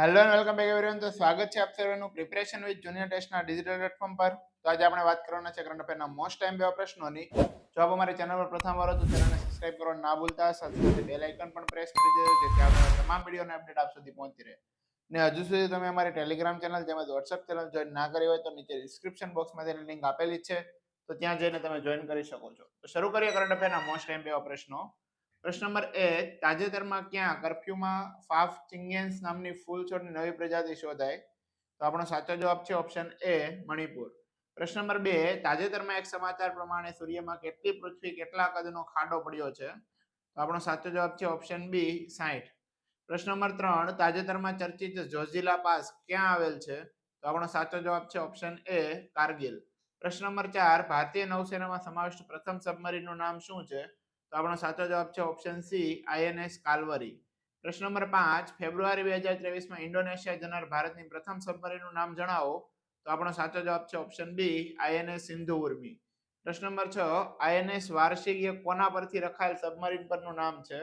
Hello and welcome back everyone તો સ્વાગત છે આપ સર્વેનું પ્રિપરેશન વિથ જુનિયર ટેસ્ટના ડિજિટલ પ્લેટફોર્મ પર. તો આજે આપણે વાત કરવાના છે કરંટ અફેરના મોસ્ટ ટાઈમ બે પ્રશ્નોની. જો આપ અમારી ચેનલ પર પ્રથમ વાર તો ચેનલને સબસ્ક્રાઇબ કરવા ના ભૂલતા. સાથે સાથે બેલ આઇકન પણ પ્રેસ કરી દેજો, જેથી આપણે તમામ વિડીયોના અપડેટ આપ સુધી પહોંચી રહે. ને હજુ સુધી તમે અમારી ટેલિગ્રામ ચેનલ તેમજ વોટ્સએપ ચેનલ જોઈન ના કરી હોય તો નીચે ડિસ્ક્રિપ્શન બોક્સમાં તેની લિંક આપેલી છે. તો ત્યાં જઈને તમે જોઈન કરી શકો છો. તો શરૂ કરીએ કરંટ અફેરના મોસ્ટ ટાઈમ બે પ્રશ્નો. પ્રશ્ન નંબર એક તાજેતરમાં ક્યાં કરફ્યુમાં ફાફ ચિંગેન્સ નામની ફૂલ છોડની નવી પ્રજાતિ શોધાય? તો આપણો સાચો જવાબ છે ઓપ્શન એ, મણિપુર. પ્રશ્ન નંબર બે, તાજેતરમાં એક સમાચાર પ્રમાણે સૂર્યમાં કેટલી પૃથ્વી કેટલા કદનો ખાડો પડ્યો છે? તો આપણો સાચો જવાબ છે ઓપ્શન બી સાઠ પ્રશ્ન નંબર ત્રણ, તાજેતરમાં ચર્ચિત જોઝિલા પાસ ક્યાં આવેલ છે? તો આપણો સાચો જવાબ છે ઓપ્શન એ, કારગિલ. પ્રશ્ન નંબર ચાર, ભારતીય નૌસેનામાં સમાવિષ્ટ પ્રથમ સબમરીનનું નામ શું છે? તો આપણો સાચો જવાબ છે ઓપ્શન સી આઈએનએસ કાલવરી. પ્રશ્ન નંબર પાંચ, ફેબ્રુઆરી બે હજાર ત્રેવીસમાં ઇન્ડોનેશિયા જનાર ભારતની પ્રથમ સબમરીનું નામ જણાવો. તો આપણો સાચો જવાબ છે option B INS Sindhu Urmi. પ્રશ્ન નંબર છ આઈએનએસ વાર્ષિક એ કોના પરથી રખાયેલ સબમરીન પરનું નામ છે?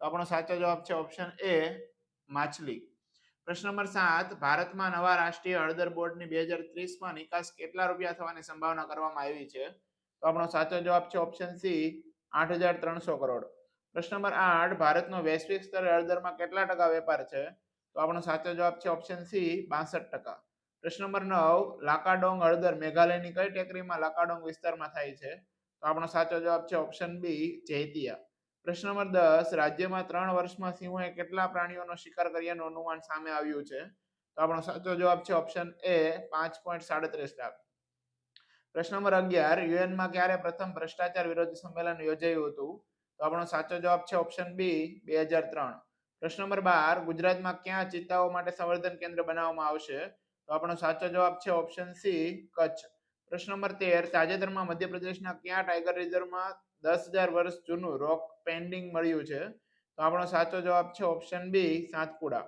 તો આપણો સાચો જવાબ છે ઓપ્શન એ માછલી. પ્રશ્ન નંબર સાત, ભારતમાં નવા રાષ્ટ્રીય હળદર બોર્ડની બે હજાર ત્રીસમાં નિકાસ કેટલા રૂપિયા થવાની સંભાવના કરવામાં આવી છે? તો આપણો સાચો જવાબ છે ઓપ્શન સી આઠ હજાર ત્રણસો કરોડ. પ્રશ્ન નંબર આઠ, ભારતનો વૈશ્વિક સ્તરે અડદરમાં કેટલા ટકા વેપાર છે? તો આપણો સાચો જવાબ છે ઓપ્શન સી બાસઠ ટકા. પ્રશ્ન નંબર નવ, લાકાડોંગ હળદર મેઘાલયની કઈ ટેકરીમાં લાકાડોંગ વિસ્તારમાં થાય છે? તો આપણો સાચો જવાબ છે ઓપ્શન બી જૈતિયા પ્રશ્ન નંબર દસ, રાજ્યમાં ત્રણ વર્ષમાં સિંહોએ કેટલા પ્રાણીઓનો શિકાર કર્યાનું અનુમાન સામે આવ્યું છે? તો આપણો સાચો જવાબ છે ઓપ્શન એ પાંચ પોઈન્ટ સાડત્રીસ લાખ. પ્રશ્ન નંબર અગિયાર યુએનમાં ક્યારે પ્રથમ ભ્રષ્ટાચાર વિરોધી સંમેલન યોજાયું હતું? તો આપણો સાચો જવાબ છે ઓપ્શન બી બે હજાર ત્રણ. પ્રશ્ન નંબર બાર, ગુજરાતમાં ક્યાં ચિત્તાઓ માટે સંવર્ધન કેન્દ્ર બનાવવામાં આવશે? તો આપણો સાચો જવાબ છે ઓપ્શન સી કચ્છ. પ્રશ્ન નંબર તેર, તાજેતરમાં મધ્યપ્રદેશના ક્યાં ટાઈગર રિઝર્વમાં દસ હજાર વર્ષ જૂનું રોક પેન્ડિંગ મળ્યું છે? તો આપણો સાચો જવાબ છે ઓપ્શન બી સાતપુડા.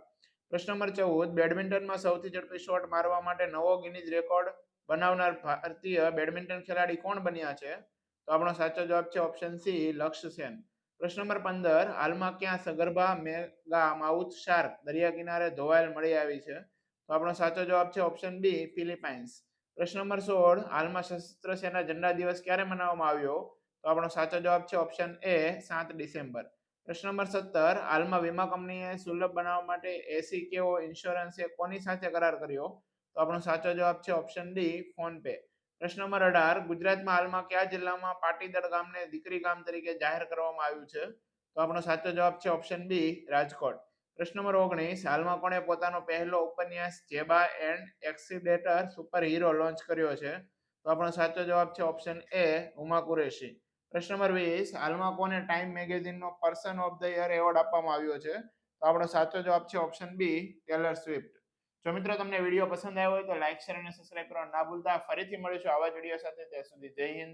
પ્રશ્ન નંબર ચૌદ, બેડમિન્ટનમાં સૌથી ઝડપી શોટ મારવા માટે નવો ગિનીજ રેકોર્ડ બનાવનાર ભારતીય બેડમિન્ટન ખેલાડી કોણ બન્યા છે? તો આપણો સાચો જવાબ છે ઓપ્શન સી લક્ષ્ય સેન પ્રશ્ન નંબર પંદર, હાલમાં ક્યાં સગર્ભા મેગા માઉથ શાર્ક દરિયા કિનારે ધોવાયેલ મળી આવી છે? તો આપણો સાચો જવાબ છે ઓપ્શન બી ફિલિપાઇન્સ. પ્રશ્ન નંબર સોળ, હાલમાં સશસ્ત્ર સેના ઝંડા દિવસ ક્યારે મનાવવામાં આવ્યો? તો આપણો સાચો જવાબ છે ઓપ્શન એ સાત ડિસેમ્બર. પ્રશ્ન નંબર સત્તર, હાલમાં વીમા કંપનીએ સુલભ બનાવવા માટે એસી કેવો ઇન્સ્યોરન્સે કોની સાથે કરાર કર્યો? તો આપણો સાચો જવાબ છે ઓપ્શન ડી ફોન પે પ્રશ્ન નંબર અઢાર, ગુજરાતમાં હાલમાં કયા જિલ્લામાં પાટીદળ ગામને દીકરી ગામ તરીકે જાહેર કરવામાં આવ્યું છે? તો આપણો સાચો જવાબ છે ઓપ્શન બી રાજકોટ. પ્રશ્ન નંબર ઓગણીસ, હાલમાં કોણે પોતાનો પહેલો ઉપન્યાસ Zeba and accidental super hero launch કર્યો છે? તો આપણો સાચો જવાબ છે ઓપ્શન એ હુમા કુરેશી. પ્રશ્ન નંબર વીસ, હાલમાં કોને Time મેગેઝિનનો person of the year award આપવામાં આવ્યો છે? તો આપણો સાચો જવાબ છે ઓપ્શન બી ટેલર સ્વિફ્ટ જો મિત્રો તમને વીડિયો પસંદ આવ્યો હોય તો લાઈક, શેર અને સબસ્ક્રાઇબ કરવા ના ભૂલતા. ફરીથી મળીશું આવા જ વીડિયો સાથે. ત્યાં સુધી જય હિન્દ